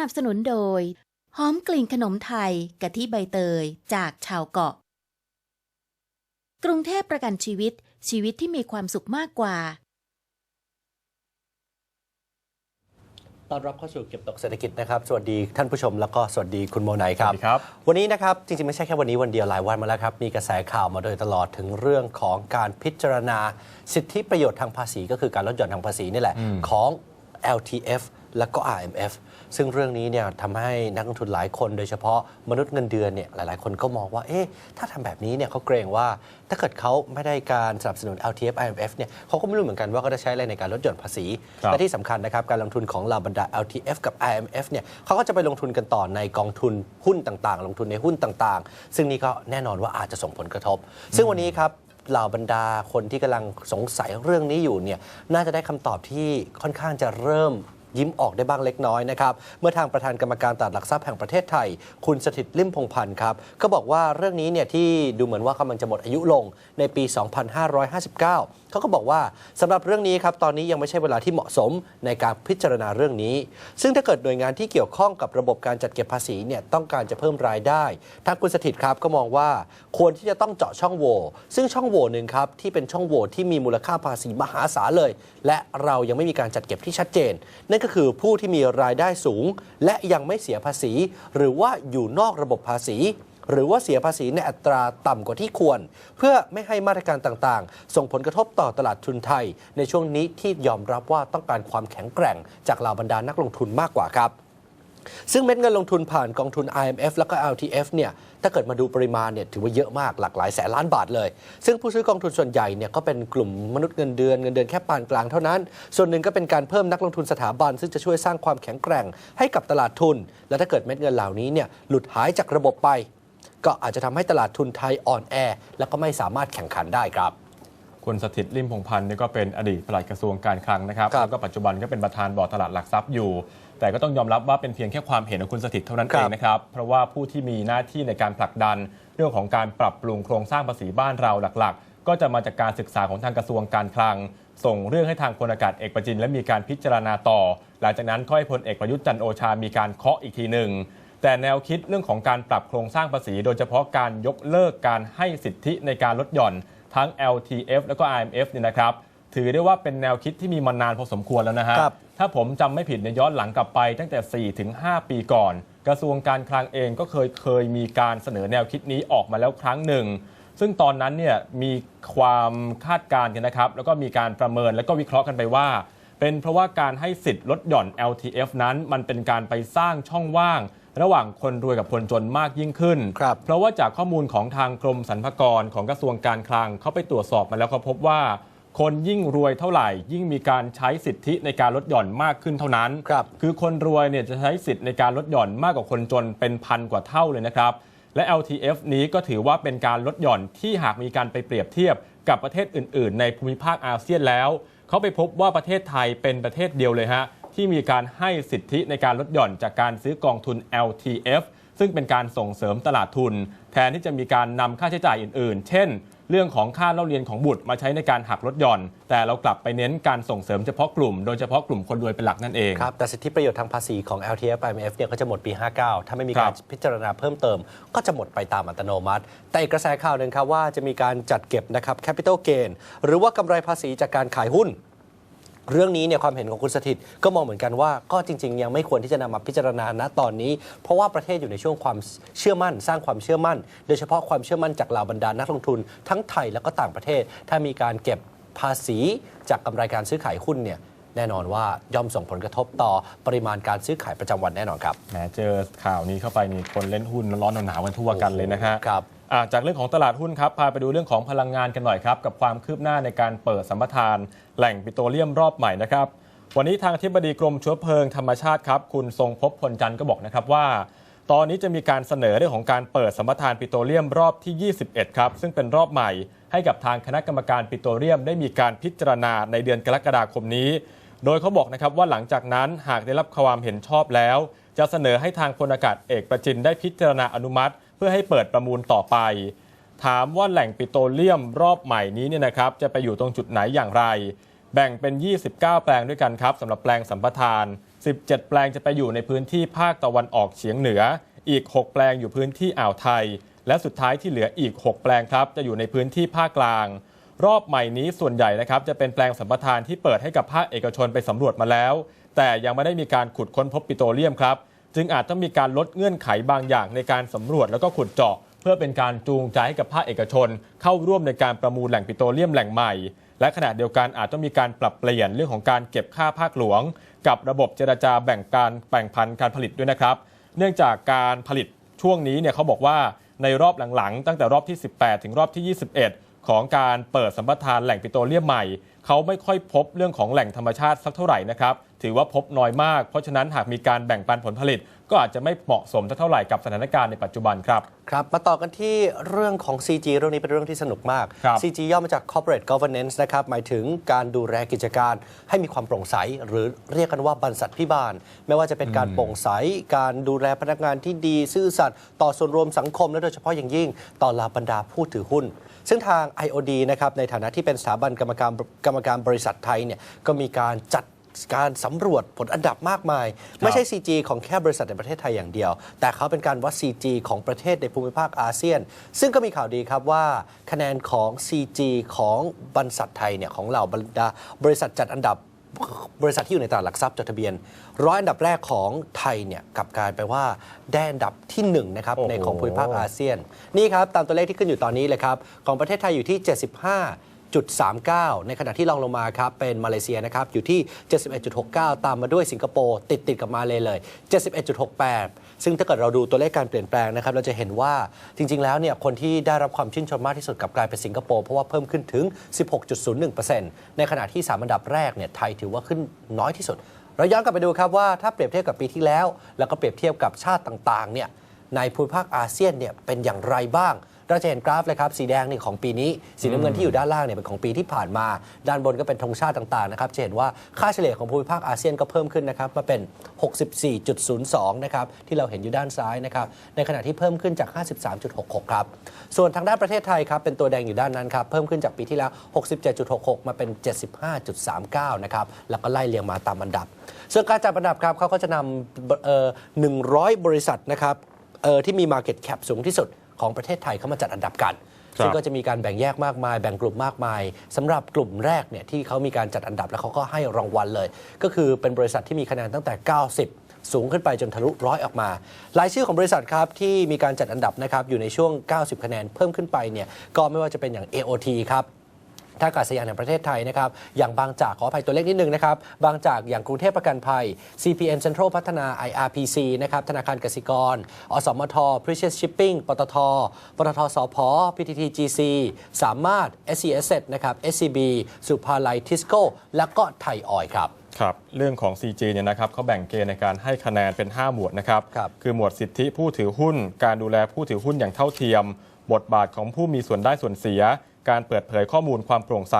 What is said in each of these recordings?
นับสนุนโดย หอมกลิ่นขนมไทยกะทิใบเตยจากชาวเกาะ กรุงเทพประกันชีวิตชีวิตที่มีความสุขมากกว่าต้อนรับเข้าสู่เก็บตกเศรษฐกิจนะครับสวัสดีท่านผู้ชมแล้วก็สวัสดีคุณโมไนคสรัวับสดีครับ วันนี้นะครับจริงๆ ไม่ใช่แค่วันนี้วันเดียวหลายวันมาแล้วครับ มีกระแสข่าวมาโดยตลอดถึงเรื่องของการพิจารณา สิทธิประโยชน์ทางภาษี ก็คือการลดหย่อนทางภาษีนี่แหละ ของ LTF และก็ RMF ซึ่งเรื่องนี้เนี่ยทำให้นักลงทุนหลายคนโดยเฉพาะมนุษย์เงินเดือนเนี่ยหลายๆ คนก็มองว่าเอ๊ะถ้าทำแบบนี้เนี่ยเขาเกรงว่าถ้าเกิดเขาไม่ได้การสนับสนุน LTF IMF เนี่ยเขาก็ไม่รู้เหมือนกันว่าเขาจะใช้อะไรในการลดหย่อนภาษีครับและที่สำคัญนะครับการลงทุนของเหล่าบรรดา LTF กับ IMF เนี่ยเขาก็จะไปลงทุนกันต่อในกองทุนหุ้นต่างๆ ลงทุนในหุ้นต่างๆ ซึ่งนี่ก็แน่นอนว่าอาจจะส่งผลกระทบ ซึ่งวันนี้ครับเหล่าบรรดาคนที่กำลังสงสัยเรื่องนี้อยู่เนี่ยน่าจะได้คำตอบที่ค่อนข้างจะเริ่ม ยิ้มออกได้บ้างเล็กน้อยนะครับ เมื่อทางประธานกรรมการตลาดหลักทรัพย์แห่งประเทศไทย คุณสถิตลิมพงพันธ์ครับ ก็บอกว่าเรื่องนี้เนี่ยที่ดูเหมือนว่ากำลังจะหมดอายุลงในปี 2559 เขาก็บอกว่าสำหรับเรื่องนี้ครับตอนนี้ยังไม่ใช่เวลาที่เหมาะสมในการพิจารณาเรื่องนี้ ซึ่งถ้าเกิดหน่วยงานที่เกี่ยวข้องกับระบบการจัดเก็บภาษีเนี่ยต้องการจะเพิ่มรายได้ทางคุณสถิตครับก็มองว่าควรที่จะต้องเจาะช่องโหว่ซึ่งช่องโหว่หนึ่งครับที่เป็นช่องโหว่ที่มีมูลค่าภาษีมหาศาลเลย และเรายังไม่มีการจัดเก็บที่ชัดเจนนั่นก็คือผู้ที่มีรายได้สูง และยังไม่เสียภาษี หรือว่าอยู่นอกระบบภาษี หรือว่าเสียภาษีในอัตราต่ำกว่าที่ควร เพื่อไม่ให้มาตรการต่างๆ ส่งผลกระทบต่อตลาดทุนไทย ในช่วงนี้ที่ยอมรับว่าต้องการความแข็งแกร่ง จากเหล่าบรรดานักลงทุนมากกว่าครับ ซึ่งเม็ดเงินลงทุนผ่านกองทุน IMF แล้วก็ LTF เนี่ยถ้าเกิดมาดูปริมาณเนี่ยถือว่าเยอะมากหลากหลายแสนล้านบาทเลย ซึ่งผู้ซื้อกองทุนส่วนใหญ่เนี่ยก็เป็นกลุ่มมนุษย์เงินเดือนเงินเดือนแค่ปานกลางเท่านั้น ส่วนหนึ่งก็เป็นการเพิ่มนักลงทุนสถาบัน ซึ่งจะช่วยสร้างความแข็งแกร่งให้กับตลาดทุน และถ้าเกิดเม็ดเงินเหล่านี้เนี่ยหลุดหายจากระบบไป ก็อาจจะทำให้ตลาดทุนไทยอ่อนแอ และก็ไม่สามารถแข่งขันได้ครับคุณสถิตริมพงษ์พันธ์นี่ก็เป็นอดีตปลัดกระทรวงการคลังนะครับครับแล้วก็ปัจจุบันก็เป็นประธานบอร์ดตลาดหลักทรัพย์อยู่ แต่ก็ต้องยอมรับว่าเป็นเพียงแค่ความเห็นของคุณสถิตเท่านั้นครัเอบงนะครับ เพราะว่าผู้ที่มีหน้าที่ในการผลักดัน เรื่องของการปรับปรุงโครงสร้างภาษีบ้านเราหลัก ๆ ก็จะมาจากการศึกษาของทางกระทรวงการคลัง ส่งเรื่องให้ทางพลอากาศเอกประจิน และมีการพิจารณาต่อ หลังจากนั้นก็ให้พลเอกประยุทธ์จันทร์โอชามีการเคาะอีกทีหนึ่งแต่แนวคิดเรื่องของการปรับโครงสร้างภาษี โดยเฉพาะการยกเลิกการให้สิทธิในการลดหย่อนทั้ง LTF แล้วก็ IMF เนี่ยนะครับ ถือได้ว่าเป็นแนวคิดที่มีมานานพอสมควรแล้วนะฮะ ครับถ้าผมจำไม่ผิดเนี่ยย้อนหลังกลับไปตั้งแต่ 4 ถึง 5 ปีก่อน กระทรวงการคลังเองก็เคยเคยมีการเสนอแนวคิดนี้ออกมาแล้วครั้งหนึ่ง ซึ่งตอนนั้นเนี่ยมีความคาดการณ์กันนะครับ แล้วก็มีการประเมินแล้วก็วิเคราะห์กันไปว่า เป็นเพราะว่าการให้สิทธิ์ลดหย่อน LTF นั้น มันเป็นการไปสร้างช่องว่าง ระหว่างคนรวยกับคนจนมากยิ่งขึ้น ครับ เพราะว่าจากข้อมูลของทางกรมสรรพากรของกระทรวงการคลังเขาไปตรวจสอบมาแล้วเขาพบว่า คนยิ่งรวยเท่าไหร่ ยิ่งมีการใช้สิทธิในการลดหย่อนมากขึ้นเท่านั้นครับคือคนรวยเนี่ยจะใช้สิทธิ์ในการลดหย่อนมากกว่าคนจนเป็นพันกว่าเท่าเลยนะครับ และ LTF นี้ก็ถือว่าเป็นการลดหย่อนที่หากมีการไปเปรียบเทียบกับประเทศอื่น ๆ ในภูมิภาคอาเซียนแล้ว เขาไปพบว่าประเทศไทยเป็นประเทศเดียวเลยฮะที่มีการให้สิทธิในการลดหย่อนจากการซื้อกองทุน LTF ซึ่งเป็นการส่งเสริมตลาดทุน แทนที่จะมีการนำค่าใช้จ่ายอื่น ๆ เช่น เรื่องของค่าเล่าเรียนของบุตรมาใช้ในการหักลดหย่อน แต่เรากลับไปเน้นการส่งเสริมเฉพาะกลุ่ม โดยเฉพาะกลุ่มคนรวยเป็นหลักนั่นเอง ครับ แต่สิทธิประโยชน์ทางภาษีของ LTF IMF เนี่ยก็จะหมดปี 59 ถ้าไม่มีการครับพิจารณาเพิ่มเติม ก็จะหมดไปตามอัตโนมัติ แต่อีกกระแสข่าวหนึ่งครับว่าจะมีการจัดเก็บนะครับ capital gain หรือว่ากำไรภาษีจากการขายหุ้น เรื่องนี้เนี่ยความเห็นของคุณสถิตก็มองเหมือนกันว่าก็จริง ๆ ยังไม่ควรที่จะนำมาพิจารณาณตอนนี้ เพราะว่าประเทศอยู่ในช่วงความเชื่อมั่น สร้างความเชื่อมั่น โดยเฉพาะความเชื่อมั่นจากเหล่าบรรดานักลงทุน ทั้งไทยและก็ต่างประเทศ ถ้ามีการเก็บภาษีจากกำไรการซื้อขายหุ้นเนี่ยแน่นอนว่าย่อมส่งผลกระทบต่อปริมาณการซื้อขายประจำวันแน่นอนครับแหมเจอข่าวนี้เข้าไปนี่คนเล่นหุ้นร้อนๆหนาวๆกันทั่วกันเลยนะฮะครับอะ จากเรื่องของตลาดหุ้นครับพาไปดูเรื่องของพลังงานกันหน่อยครับ กับความคืบหน้าในการเปิดสัมปทาน แหล่งปิโตรเลียมรอบใหม่นะครับ วันนี้ทางอธิบดีกรมชื้อเพลิงธรรมชาติครับ คุณทรงพบพลจันทร์ก็บอกนะครับว่า ตอนนี้จะมีการเสนอเรื่องของการเปิดสัมปทานปิโตรเลียมรอบที่ 21 ครับ ซึ่งเป็นรอบใหม่ ให้กับทางคณะกรรมการปิโตรเลียม ได้มีการพิจารณาในเดือนกรกฎาคมนี้ โดยเขาบอกนะครับว่าหลังจากนั้นหากได้รับความเห็นชอบแล้ว จะเสนอให้ทางพลอากาศเอกประจินได้พิจารณาอนุมัติ พื่อให้เปิดประมูลต่อไป ถามว่าแหล่งปิโตรเลียมรอบใหม่นี้เนี่ยนะครับจะไปอยู่ตรงจุดไหนอย่างไร แบ่งเป็น 29 แปลงด้วยกันครับสำหรับแปลงสัมปทาน 17 แปลงจะไปอยู่ในพื้นที่ภาคตะวันออกเฉียงเหนือ อีก 6 แปลงอยู่พื้นที่อ่าวไทย และสุดท้ายที่เหลืออีก 6 แปลงครับจะอยู่ในพื้นที่ภาคกลาง รอบใหม่นี้ส่วนใหญ่นะครับจะเป็นแปลงสัมปทานที่เปิดให้กับภาคเอกชนไปสำรวจมาแล้ว แต่ยังไม่ได้มีการขุดค้นพบปิโตรเลียมครับ จึงอาจต้องมีการลดเงื่อนไขบางอย่างในการสำรวจแล้วก็ขุดเจาะ เพื่อเป็นการจูงใจให้กับภาคเอกชน เข้าร่วมในการประมูลแหล่งปิโตรเลียมแหล่งใหม่ และขณะเดียวกันอาจต้องมีการปรับเปลี่ยนเรื่องของการเก็บค่าภาคหลวง กับระบบเจรจาแบ่งการแบ่งพันการผลิตด้วยนะครับ เนื่องจากการผลิตช่วงนี้เนี่ยเขาบอกว่าในรอบหลังๆ ตั้งแต่รอบที่ 18 ถึงรอบที่ 21 ของการเปิดสัมปทานแหล่งปิโตรเลียมใหม่ เขาไม่ค่อยพบเรื่องของแหล่งธรรมชาติสักเท่าไหร่นะครับ ถือว่าพบน้อยมาก เพราะฉะนั้นหากมีการแบ่งปันผลผลิต ก็อาจจะไม่เหมาะสมสักเท่าไหร่กับสถานการณ์ในปัจจุบันครับ ครับ มาต่อกันที่เรื่องของ CG เรื่องนี้เป็นเรื่องที่สนุกมาก ครับ CG ย่อมาจาก Corporate Governance นะครับ หมายถึงการดูแลกิจการให้มีความโปร่งใส หรือเรียกกันว่าบรรษัทพิบาล ไม่ว่าจะเป็นการโปร่งใส การดูแลพนักงานที่ดีซื่อสัตย์ต่อส่วนรวมสังคม และโดยเฉพาะอย่างยิ่ง ต่อเหลาบรรดาผู้ถือหุ้น ซึ่งทาง IOD นะครับในฐานะที่เป็นสถาบันกรรมการกรรมการบริษัทไทยเนี่ยก็มีการจัด การสำรวจผลอันดับมากมาย ไม่ใช่ CG ของแค่บริษัทในประเทศไทยอย่างเดียว แต่เขาเป็นการวัด CG ของประเทศในภูมิภาคอาเซียน ซึ่งก็มีข่าวดีครับว่า คะแนนของ CG ของบรรษัทไทยเนี่ยของเหล่าบรรดาบริษัทจัดอันดับบริษัทที่อยู่ในตลาดหลักทรัพย์จดทะเบียน ร้อยอันดับแรกของไทยเนี่ยกลับกลายไปว่าได้อันดับที่หนึ่งนะครับโอ้โหในของภูมิภาคอาเซียน นี่ครับตามตัวเลขที่ขึ้นอยู่ตอนนี้เลยครับของประเทศไทยอยู่ที่ 75 71.39 ในขณะที่รองลงมาครับเป็นมาเลเซียนะครับอยู่ที่ 71.69 ตามมาด้วยสิงคโปร์ติดติดกับมาเลยเลย 71.68 ซึ่งถ้าเกิดเราดูตัวเลขการเปลี่ยนแปลงนะครับเราจะเห็นว่าจริง ๆ แล้วเนี่ยคนที่ได้รับความชื่นชมมากที่สุดกับกลายเป็นสิงคโปร์เพราะว่าเพิ่มขึ้นถึง 16.01%ในขณะที่สามอันดับแรกเนี่ยไทยถือว่าขึ้นน้อยที่สุด เราย้อนกลับไปดูครับว่าถ้าเปรียบเทียบกับปีที่แล้ว แล้วก็เปรียบเทียบกับชาติต่างๆเนี่ยในภูมิภาคอาเซียนเนี่ยเป็นอย่างไรบ้าง เราจะเห็นกราฟเลยครับสีแดงนี่ของปีนี้ สีน้ำเงินที่อยู่ด้านล่างเนี่ยเป็นของปีที่ผ่านมา ด้านบนก็เป็นธงชาติต่างๆนะครับจะเห็นว่าค่าเฉลี่ยของภูมิภาคอาเซียนก็เพิ่มขึ้นนะครับมาเป็น 64.02 นะครับที่เราเห็นอยู่ด้านซ้ายนะครับในขณะที่เพิ่มขึ้นจาก 53.66 ครับ ส่วนทางด้านประเทศไทยครับเป็นตัวแดงอยู่ด้านนั้นครับเพิ่มขึ้นจากปีที่แล้ว 67.66 มาเป็น 75.39 นะครับแล้วก็ไล่เรียงมาตามอันดับ ส่วนการจัดอันดับครับเขาก็จะนำเอ่อ100 บริษัทนะครับเอ่อที่มี Market Cap สูงที่สุด ของประเทศไทยเข้ามาจัดอันดับกันครับซึ่งก็จะมีการแบ่งแยกมากมาย แบ่งกลุ่มมากมายสำหรับกลุ่มแรกเนี่ยที่เขามีการจัดอันดับแล้วเขาก็ให้รางวัลเลย ก็คือเป็นบริษัทที่มีคะแนนตั้งแต่ 90สูงขึ้นไปจนทะลุร้อยออกมา รายชื่อของบริษัทครับที่มีการจัดอันดับนะครับอยู่ในช่วง 90 คะแนนเพิ่มขึ้นไปเนี่ยก็ไม่ว่าจะเป็นอย่าง AOT ครับ ท่าอากาศยานแห่งประเทศไทยนะครับ อย่างบางจากขออภัยตัวเลขนิดนึงนะครับ บางจากอย่างกรุงเทพประกันภัย CPN Central พัฒนา IRPC นะครับ ธนาคารกสิกร อสมท Precious Shipping ปตท ปตทสพ PTT GC สามารถ SC Asset นะครับ SCB สุภาลัยทิสโก้ แล้วก็ไทยออยล์ครับครับเรื่องของ CG เนี่ยนะครับเขาแบ่งเกณฑ์ในการให้คะแนนเป็น 5 หมวดนะครับครับคือหมวดสิทธิผู้ถือหุ้น การดูแลผู้ถือหุ้นอย่างเท่าเทียม บทบาทของผู้มีส่วนได้ส่วนเสีย การเปิดเผยข้อมูลความโปร่งใส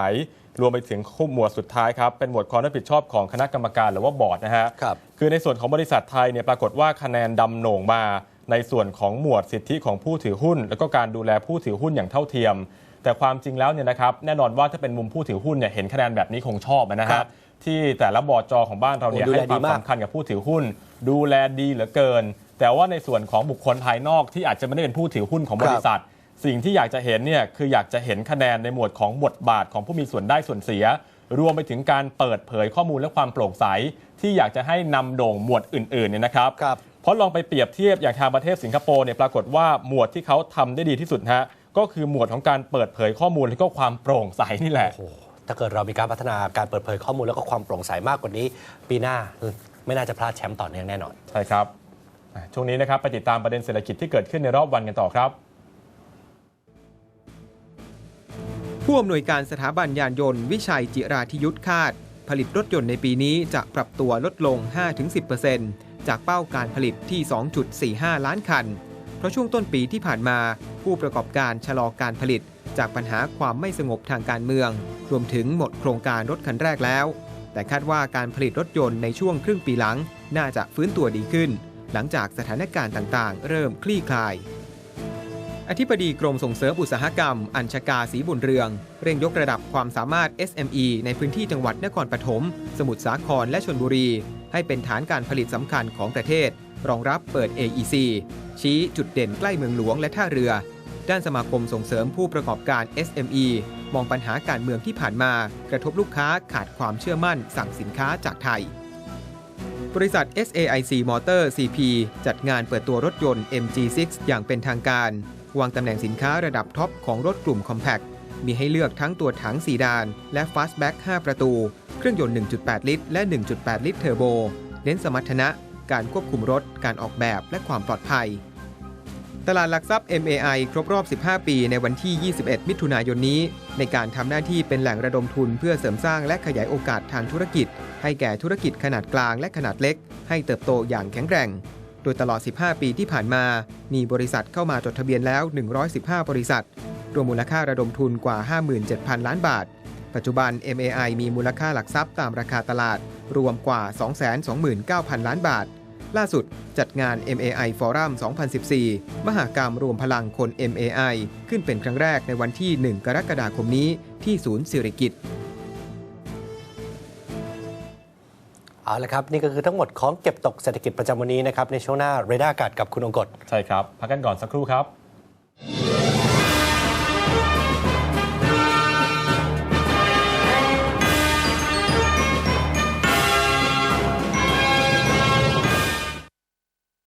รวมไปถึงหมวดสุดท้ายครับ เป็นหมวดความรับผิดชอบของคณะกรรมการหรือว่าบอร์ดนะฮะครับคือในส่วนของบริษัทไทยเนี่ยปรากฏว่าคะแนนดำโหน่งมา ในส่วนของหมวดสิทธิของผู้ถือหุ้น แล้วก็การดูแลผู้ถือหุ้นอย่างเท่าเทียม แต่ความจริงแล้วเนี่ยนะครับแน่นอนว่าถ้าเป็นมุมผู้ถือหุ้นเนี่ยเห็นคะแนนแบบนี้คงชอบนะครัฮะบ ที่แต่ละบอร์ดจอของบ้านเราเนี่ยโอ้ดูแลให้ความดีมาก สำคัญกับผู้ถือหุ้น ดูแลดีเหลือเกิน แต่ว่าในส่วนของบุคคลภายนอกที่อาจจะไม่ได้เป็นผู้ถือหุ้นของบริษัท สิ่งที่อยากจะเห็นเนี่ยคืออยากจะเห็นคะแนนในหมวดของบทบาทของผู้มีส่วนได้ส่วนเสีย รวมไปถึงการเปิดเผยข้อมูลและความโปร่งใส ที่อยากจะให้นำโด่งหมวดอื่นๆเนี่ยนะครับครับเพราะลองไปเปรียบเทียบอย่างทางประเทศสิงคโปร์เนี่ยปรากฏว่าหมวดที่เขาทำได้ดีที่สุดฮะก็คือหมวดของการเปิดเผยข้อมูลและก็ความโปร่งใสนี่แหละโอ้โหถ้าเกิดเรามีการพัฒนาการเปิดเผยข้อมูลแล้วก็ความโปร่งใสมากกว่านี้ ปีหน้าไม่น่าจะพลาดแชมป์ต่อเนื่องแน่นอนใช่ครับอะช่วงนี้นะครับไปติดตามประเด็นเศรษฐกิจที่เกิดขึ้นในรอบวันกันต่อครับ ผู้อำนวยการสถาบันยานยนต์วิชัยจิราธิยุทธคาด ผลิตรถยนต์ในปีนี้จะปรับตัวลดลง 5-10%จากเป้าการผลิตที่ 2.45 ล้านคัน เพราะช่วงต้นปีที่ผ่านมา ผู้ประกอบการชะลอการผลิต จากปัญหาความไม่สงบทางการเมือง รวมถึงหมดโครงการรถคันแรกแล้ว แต่คาดว่าการผลิตรถยนต์ในช่วงครึ่งปีหลัง น่าจะฟื้นตัวดีขึ้น หลังจากสถานการณ์ต่างๆ เริ่มคลี่คลาย อธิบดีกรมส่งเสริมอุตสาหกรรม อัญชกาศีบุญเรือง เร่งยกระดับความสามารถ SME ในพื้นที่จังหวัดนครปฐม สมุทรสาคร และชนบุรี ให้เป็นฐานการผลิตสำคัญของประเทศ รองรับเปิด AEC ชี้จุดเด่นใกล้เมืองหลวงและท่าเรือ ด้านสมาคมส่งเสริมผู้ประกอบการ SME มองปัญหาการเมืองที่ผ่านมา กระทบลูกค้าขาดความเชื่อมั่น สั่งสินค้าจากไทยบริษัท SAIC Motor CP จัดงานเปิดตัวรถยนต์ MG6 อย่างเป็นทางการ วางตำแหน่งสินค้าระดับท็อปของรถกลุ่ม Compact มีให้เลือกทั้งตัวถังสีดาน และ Fastback 5 ประตู เครื่องยนต์ 1.8 ลิตร และ 1.8 ลิตรเทอร์โบ เน้นสมรรถนะ การควบคุมรถ การออกแบบ และความปลอดภัย ตลาดหลักทรัพย์ MAI ครบรอบ 15 ปีในวันที่ 21 มิถุนายนนี้ ในการทำหน้าที่เป็นแหล่งระดมทุนเพื่อเสริมสร้างและขยายโอกาสทางธุรกิจ ให้แก่ธุรกิจขนาดกลางและขนาดเล็ก ให้เติบโตอย่างแข็งแกร่ง โดยตลอด 15 ปีที่ผ่านมา มีบริษัทเข้ามาจดทะเบียนแล้ว 115 บริษัท รวมมูลค่าระดมทุนกว่า 57,000 ล้านบาท ปัจจุบัน MAI มีมูลค่าหลักทรัพย์ตามราคาตลาด รวมกว่า 229,000 ล้านบาท ล่าสุดจัดงาน MAI Forum 2014 มหากรรมรวมพลังคน MAI ขึ้นเป็นครั้งแรกในวันที่ 1 กรกฎาคมนี้ที่ศูนย์สิริกิติ์ เอาละครับ นี่ก็คือทั้งหมดของเก็บตกเศรษฐกิจประจำวันนี้นะครับในช่วงหน้าเรดาร์อากาศกับคุณองกฎใช่ครับ พักกันก่อนสักครู่ครับ